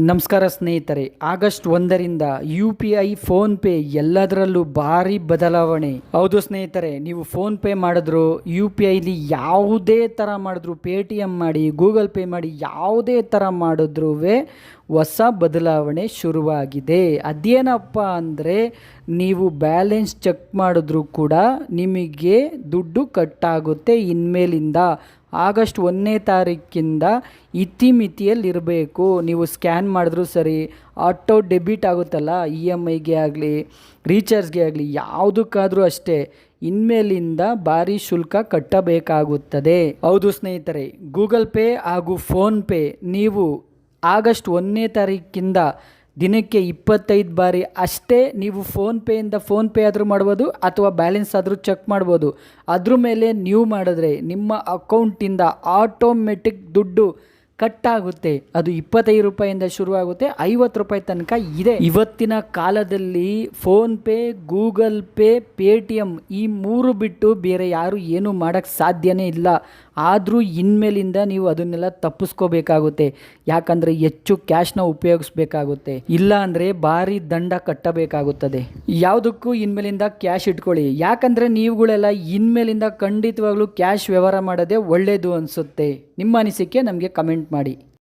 ನಮಸ್ಕಾರ ಸ್ನೇಹಿತರೆ, ಆಗಸ್ಟ್ ಒಂದರಿಂದ U P I PhonePe ಎಲ್ಲದರಲ್ಲೂ ಭಾರಿ ಬದಲಾವಣೆ. ಹೌದು ಸ್ನೇಹಿತರೆ, ನೀವು ಫೋನ್ ಪೇ ಮಾಡಿದ್ರು, ಯು ಪಿ ಐಲಿ ಯಾವುದೇ ಥರ ಮಾಡಿದ್ರು ಪೇ ಟಿ ಎಂ ಮಾಡಿ, ಗೂಗಲ್ ಪೇ ಮಾಡಿ ಯಾವುದೇ ಥರ ಮಾಡಿದ್ರೂ ಹೊಸ ಬದಲಾವಣೆ ಶುರುವಾಗಿದೆ. ಅದೇನಪ್ಪ ಅಂದರೆ, ನೀವು ಬ್ಯಾಲೆನ್ಸ್ ಚೆಕ್ ಮಾಡಿದ್ರೂ ಕೂಡ ನಿಮಗೆ ದುಡ್ಡು ಕಟ್ಟಾಗುತ್ತೆ ಇನ್ಮೇಲಿಂದ. ಆಗಸ್ಟ್ ಒಂದನೇ ತಾರೀಕಿಂದ ಇತಿಮಿತಿಯಲ್ಲಿರಬೇಕು. ನೀವು ಸ್ಕ್ಯಾನ್ ಮಾಡಿದ್ರೂ ಸರಿ, ಆಟೋ ಡೆಬಿಟ್ ಆಗುತ್ತಲ್ಲ, ಇ ಎಂ ಐಗೆ ಆಗಲಿ, ರೀಚಾರ್ಜ್ಗೆ ಆಗಲಿ, ಯಾವುದಕ್ಕಾದರೂ ಅಷ್ಟೇ, ಇನ್ಮೇಲಿಂದ ಭಾರಿ ಶುಲ್ಕ ಕಟ್ಟಬೇಕಾಗುತ್ತದೆ. ಹೌದು ಸ್ನೇಹಿತರೆ, ಗೂಗಲ್ ಪೇ ಹಾಗೂ ಫೋನ್ಪೇ ನೀವು ಆಗಸ್ಟ್ ಒಂದನೇ ತಾರೀಕಿಂದ ದಿನಕ್ಕೆ ಇಪ್ಪತ್ತೈದು ಬಾರಿ ಅಷ್ಟೇ ನೀವು ಫೋನ್ಪೇಯಿಂದ ಫೋನ್ಪೇ ಆದರೂ ಮಾಡ್ಬೋದು ಅಥವಾ ಬ್ಯಾಲೆನ್ಸ್ ಆದರೂ ಚೆಕ್ ಮಾಡ್ಬೋದು. ಅದ್ರ ಮೇಲೆ ನೀವು ಮಾಡಿದ್ರೆ ನಿಮ್ಮ ಅಕೌಂಟಿಂದ ಆಟೋಮೆಟಿಕ್ ದುಡ್ಡು ಕಟ್ ಆಗುತ್ತೆ ಅದು ಇಪ್ಪತ್ತೈದು ರೂಪಾಯಿಂದ ಶುರುವಾಗುತ್ತೆ, ಐವತ್ತು ರೂಪಾಯಿ ತನಕ ಇದೆ. ಇವತ್ತಿನ ಕಾಲದಲ್ಲಿ PhonePe, Google Pay Paytm ಈ ಮೂರು ಬಿಟ್ಟು ಬೇರೆ ಯಾರು ಏನು ಮಾಡೋಕ್ಕೆ ಸಾಧ್ಯನೇ ಇಲ್ಲ. ಆದರೂ ಇನ್ಮೇಲಿಂದ ನೀವು ಅದನ್ನೆಲ್ಲ ತಪ್ಪಿಸ್ಕೋಬೇಕಾಗುತ್ತೆ. ಯಾಕಂದರೆ ಹೆಚ್ಚು ಕ್ಯಾಶ್ನ ಉಪಯೋಗಿಸ್ಬೇಕಾಗುತ್ತೆ. ಇಲ್ಲ ಅಂದರೆ ಭಾರಿ ದಂಡ ಕಟ್ಟಬೇಕಾಗುತ್ತದೆ. ಯಾವುದಕ್ಕೂ ಇನ್ಮೇಲಿಂದ ಕ್ಯಾಶ್ ಇಟ್ಕೊಳ್ಳಿ. ಯಾಕಂದರೆ ನೀವುಗಳೆಲ್ಲ ಇನ್ಮೇಲಿಂದ ಖಂಡಿತವಾಗ್ಲೂ ಕ್ಯಾಶ್ ವ್ಯವಹಾರ ಮಾಡೋದೇ ಒಳ್ಳೆಯದು ಅನಿಸುತ್ತೆ. ನಿಮ್ಮ ಅನಿಸಿಕೆ ನಮಗೆ ಕಮೆಂಟ್ ಮಾಡಿ.